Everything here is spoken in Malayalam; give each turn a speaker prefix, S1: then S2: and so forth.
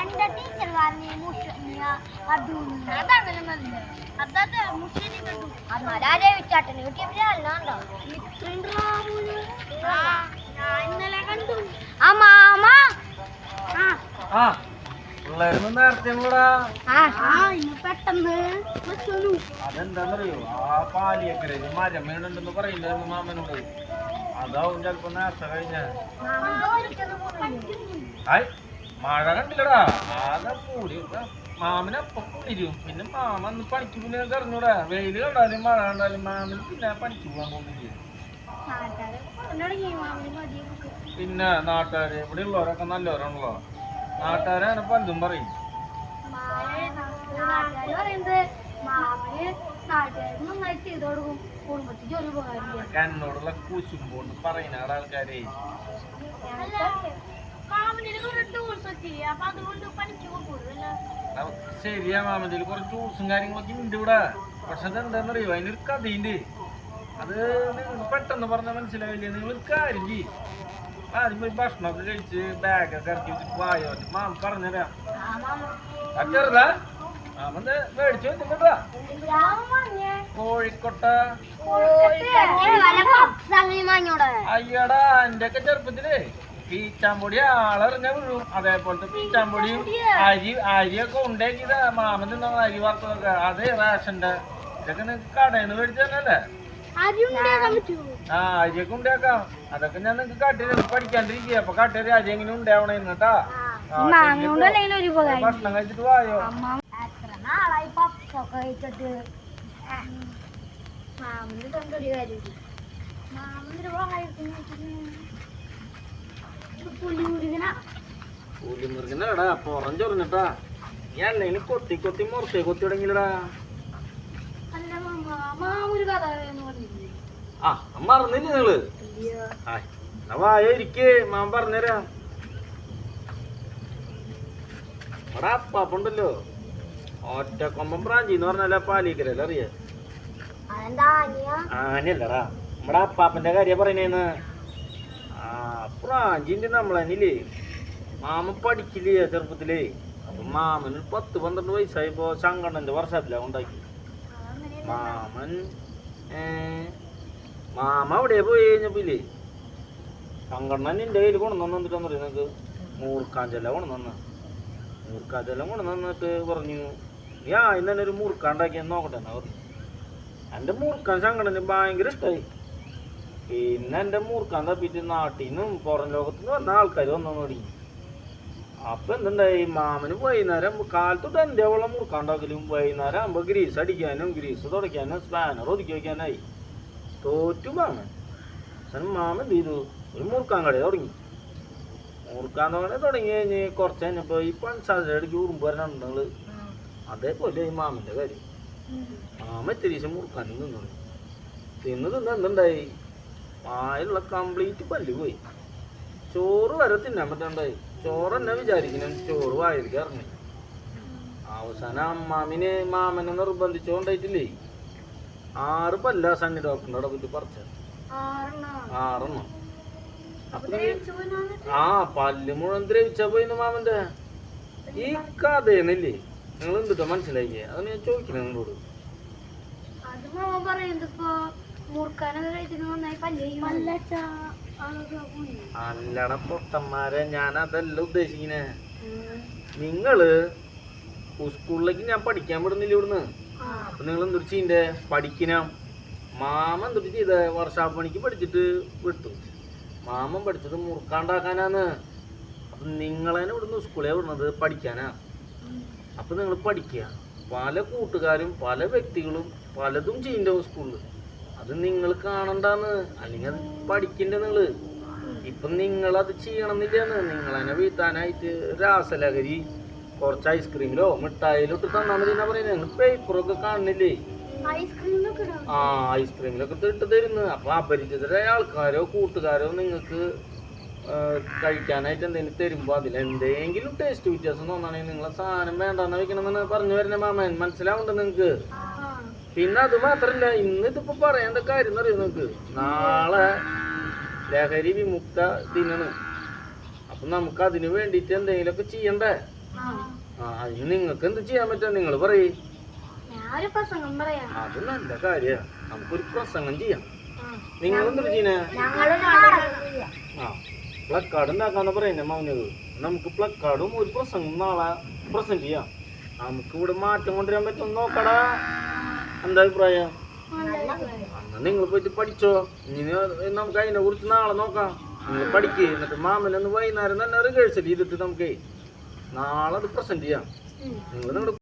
S1: എന്റെ ടീച്ചർ പറഞ്ഞു മുഷണിയ അതങ്ങനെ നല്ല അതാ മുഷണി കണ്ടു. അന്നാലേ വിച്ചാട്ടന് കിട്ടിയപ്പോഴോ ഇന്നലെ കണ്ടു. ആ മാമ. ആ.
S2: അതെന്താന്നറിയോ? ആ പാലിയക്കരയിൽ മരം വീണുണ്ടെന്ന് പറയുന്നുണ്ടായിരുന്നു മാമനോട്. അതാവും ചിലപ്പോ നേരത്തെ കഴിഞ്ഞ. മഴ കണ്ടില്ലടാ. ആകെ കൂടി മാമനപ്പം കൂടിരും പിന്നെ മാമ അന്ന് പണിക്ക് പിന്നെ കറങ്ങൂടാ വെയിൽ കണ്ടാലും മഴ കണ്ടാലും മാമന് പിന്നെ പണിക്ക് പോകാൻ പോകുന്നില്ല? പിന്നെ നാട്ടുകാര് ഇവിടെ ഉള്ളവരൊക്കെ നല്ലവരാണല്ലോ. പലതും പറയും.
S1: നാട്ടുകാര് മാമന് കുടുംബത്തിൽ ജോലി ഉപകാരില്ല
S2: എന്നോടുള്ള കൂച്ചുമ്പോണ്ട് പറയുന്ന ആൾക്കാരെ. ശരിയാ മാമന്റെ കുറച്ച് ടൂൾസും കാര്യങ്ങളൊക്കെ ഉണ്ട് ഇവിടെ. പക്ഷെ അതെന്താന്നറിയോ? അതിനൊരു കഥയുണ്ട്. അത് പെട്ടെന്ന് പറഞ്ഞാൽ മനസ്സിലാവില്ല? നിങ്ങൾ കാര്യം ചെയ്യും. ആദ്യം പോയി ഭക്ഷണമൊക്കെ കഴിച്ച് ബാഗൊക്കെ ഇറക്കി വെച്ചിട്ട് വായോ? മാമ പറഞ്ഞുതരാം. ആ ചെറുതാ. മാമന്ന് മേടിച്ചു വെച്ചിട്ടാ കോഴിക്കോട്ട. അയ്യടാ എന്റെ ഒക്കെ ചെറുപ്പത്തിലേ. പീച്ചാമ്പൊടി ആളെറിഞ്ഞ വീഴും. അതേപോലത്തെ പീച്ചാമ്പൊടിയും. അരി അരിയൊക്കെ ഉണ്ടാക്കി മാമൻ തിന്ന അരി വറുത്തതൊക്കെ. അത് റേഷന്റെ ഇതൊക്കെ നിങ്ങക്ക് കടയിൽ നിന്ന് മേടിച്ചു തന്നെയല്ലേ ആ അരിയൊക്കെ ഉണ്ടാക്കാം. അതൊക്കെ ഞാൻ നിങ്ങക്ക് കാട്ടിയത് പഠിക്കാണ്ടിരിക്കുക അപ്പൊ കാട്ടിയത് അരി എങ്ങനെ ഉണ്ടാവണേ എന്നിട്ടാ ഭക്ഷണം കഴിച്ചിട്ട്
S1: കഴിച്ചിട്ട്? മാമന് തൊണ്ടൊരു കാര്യമില്ല മാമന് പുലി ഒറ്റ
S2: കൊമ്പം പുറം ചൊറിഞ്ഞിട്ടാ കൊത്തി കൊത്തി മുറത്തെ ആ മറന്നില്ല നിങ്ങൾ? ഇരിക്കേ മാം പറഞ്ഞുതരാം. അവിടെ അപ്പാപ്പുണ്ടല്ലോ. ഒറ്റക്കൊമ്പൻ പ്രാഞ്ചി എന്ന് പറഞ്ഞാലേ പാലിക്കരല്ലേ അറിയാ? ആനയല്ലടാ നമ്മുടെ അപ്പാപ്പന്റെ കാര്യം പറയണേന്ന് ആ പ്രാഞ്ചിന്റെ നമ്മളനില്ലേ മാമ പഠിക്കില്ലേ ചെറുപ്പത്തിലേ? അപ്പൊ മാമന് പത്ത് പന്ത്രണ്ട് വയസ്സായപ്പോ ശങ്കണ്ണന്റെ വർഷത്തിലാ ഉണ്ടാക്കി മാമൻ മാമ അവിടെ പോയി കഴിഞ്ഞപ്പില്ലേ ശങ്കണ്ണൻ നിന്റെ കയ്യിൽ കൊണ്ടുവന്നു എന്നിട്ടാന്ന് പറയുന്നത് നിനക്ക് മൂർക്കാഞ്ചല കൊണ്ടുവന്ന മൂർക്കാഞ്ചെല്ല കൊണ്ടുവന്നിട്ട് പറഞ്ഞു ഞാൻ ഇന്നൊരു മൂർക്കാണ്ടാക്കിയെന്ന് മൂർക്ക ഉണ്ടാക്കിയെന്ന് നോക്കട്ടെ എന്നാ പറഞ്ഞു. എന്റെ മൂർക്കാൻ ശങ്കണ്ണന് ഭയങ്കര ഇഷ്ടമായി പിന്നെ എന്റെ മൂർക്കാൻ തപ്പിട്ട് നാട്ടിൽ പുറം ലോകത്തുനിന്ന് വന്ന ആൾക്കാർ വന്നു തുടങ്ങി അപ്പൊ എന്തുണ്ടായി? മാമന് വൈകുന്നേരം കാലത്തൊട്ട് എന്റെ അവളെ മുറുക്കാണ്ടാക്കലും വൈകുന്നേരം ആകുമ്പോൾ ഗ്രീസ് അടിക്കാനും ഗ്രീസ് തുടയ്ക്കാനും സ്പാനർ ഒതുക്കി വയ്ക്കാനായി തോറ്റു മാമൻ. മാമൻ എന്ത് ചെയ്തു? ഒരു മുറുക്കാൻ കട തുടങ്ങി. മുറുക്കാൻ തുടങ്ങി തുടങ്ങി കഴിഞ്ഞ് കുറച്ച് കഴിഞ്ഞപ്പോൾ ഈ പഞ്ചായത്തിലേക്ക് ഉറുമ്പ് വരാനുണ്ട് അതേപോലെ ഈ മാമന്റെ കാര്യം. മാമ ഇത്തിരി ദിവസം മുറുക്കാനും നിന്നു തിന്ന് തിന്ന് എന്തുണ്ടായി? വായുള്ള കംപ്ലീറ്റ് പല്ല് പോയി. ചോറ് വരെ തിന്നാൻ പറ്റണ്ടായി. ചോറ് എന്നെ വിചാരിക്കണം? ചോറ് വായിരിക്കാൻ ഇറങ്ങി. അവസാനം അമ്മാമിന് മാമനെ നിർബന്ധിച്ചുകൊണ്ടായിട്ടില്ലേ ആറ് പല്ല സണ്ണി ഡോക്ടറിന്റെ അവിടെ പോയിട്ട് പറിച്ച. ആറെണ്ണം? ആ പല്ല് മുഴുവൻ ദ്രവിച്ച പോയിന്ന് മാമന്റെ. ഈ കഥയെന്നില്ലേ നിങ്ങൾ എന്തിട്ടോ മനസ്സിലാക്കിയേ അത് ഞാൻ ചോദിക്കണേ നിങ്ങളോട്.
S1: അത് മാമ പറയുന്നത്
S2: അല്ലട പൊട്ടന്മാരെ ഞാൻ അതല്ല ഉദ്ദേശിക്കണേ നിങ്ങൾ സ്കൂളിലേക്ക് ഞാൻ പഠിക്കാൻ വിടുന്നില്ല ഇവിടുന്ന്. അപ്പൊ നിങ്ങൾ എന്തൊരു ചെയ്യണ്ടേ പഠിക്കണം മാമൻ എന്തൊരു ചെയ്ത വർഷാപ്പ് പണിക്ക് പഠിച്ചിട്ട് വിട്ടു. മാമൻ പഠിച്ചത് മുറുക്കാണ്ടാക്കാനാന്ന്. അപ്പൊ നിങ്ങളെന്നെ ഇവിടുന്ന് സ്കൂളിൽ വിടുന്നത് പഠിക്കാനാ? അപ്പൊ നിങ്ങൾ പഠിക്കുക. പല കൂട്ടുകാരും പല വ്യക്തികളും പലതും ചെയ്യണ്ടാവും സ്കൂളിൽ അത് നിങ്ങൾ കാണണ്ടാന്ന്. അല്ലെങ്കിൽ അത് പഠിക്കണ്ട നിങ്ങൾ. ഇപ്പൊ നിങ്ങൾ അത് ചെയ്യണമെന്നില്ലാന്ന് നിങ്ങൾ തന്നെ വീട്ടാനായിട്ട് രാസലഹരി കുറച്ച് ഐസ്ക്രീമിലോ മിഠായിലോ ഇട്ട് തന്നാ മതി എന്നാ പറയുന്നത് നിങ്ങൾ പേപ്പറൊക്കെ കാണുന്നില്ലേ? ആ ഐസ്ക്രീമിലൊക്കെ ഇട്ട് തരുന്നു. അപ്പൊ അപരിചിതരായ ആൾക്കാരോ കൂട്ടുകാരോ നിങ്ങൾക്ക് കഴിക്കാനായിട്ട് എന്തെങ്കിലും തരുമ്പോ അതിൽ എന്തെങ്കിലും ടേസ്റ്റ് വ്യത്യാസം തോന്നണെങ്കിൽ നിങ്ങളെ സാധനം വേണ്ടെന്ന് വെക്കണമെന്ന് പറഞ്ഞു വരുന്ന മാമൻ. മനസ്സിലാവുന്നുണ്ട് നിങ്ങക്ക്? പിന്നെ അത് മാത്രല്ല ഇന്ന് ഇതിപ്പോ പറയേണ്ട കാര്യം എന്ന് അറിയാം നിങ്ങക്ക് നാളെ ലഹരി വിമുക്ത ദിനാണ്. അപ്പൊ നമുക്ക് അതിന് വേണ്ടിട്ട് എന്തെങ്കിലുമൊക്കെ ചെയ്യണ്ടേ? ആ അതിന് നിങ്ങൾക്ക് എന്ത് ചെയ്യാൻ പറ്റുക? നിങ്ങൾ പറയാം. അത് നല്ല കാര്യ. നമുക്കൊരു പ്രസംഗം ചെയ്യാം. നിങ്ങൾ എന്തൊരു ചെയ്യണേ? ആ പ്ലക്കാർഡ് ഉണ്ടാക്കാന്ന് പറയുന്നേ മൗനത് നമുക്ക് പ്ലക്കാർഡും ഒരു പ്രസംഗം നാളെ പ്രസംഗം ചെയ്യാം. നമുക്ക് ഇവിടെ മാറ്റം കൊണ്ടുവരാൻ പറ്റും നോക്കടാ. എന്താ അഭിപ്രായം? എന്നാ നിങ്ങൾ പോയിട്ട് പഠിച്ചോ. ഇനി നമുക്ക് അതിനെ കുറിച്ച് നാളെ നോക്കാം. നിങ്ങൾ പഠിക്ക്. എന്നിട്ട് മാമനൊന്ന് വൈകുന്നേരം തന്നെ റിഹേഴ്സൽ ചെയ്തിട്ട് നമുക്ക് നാളെ അത് പ്രസന്റ് ചെയ്യാം. നിങ്ങൾ നിങ്ങളുടെ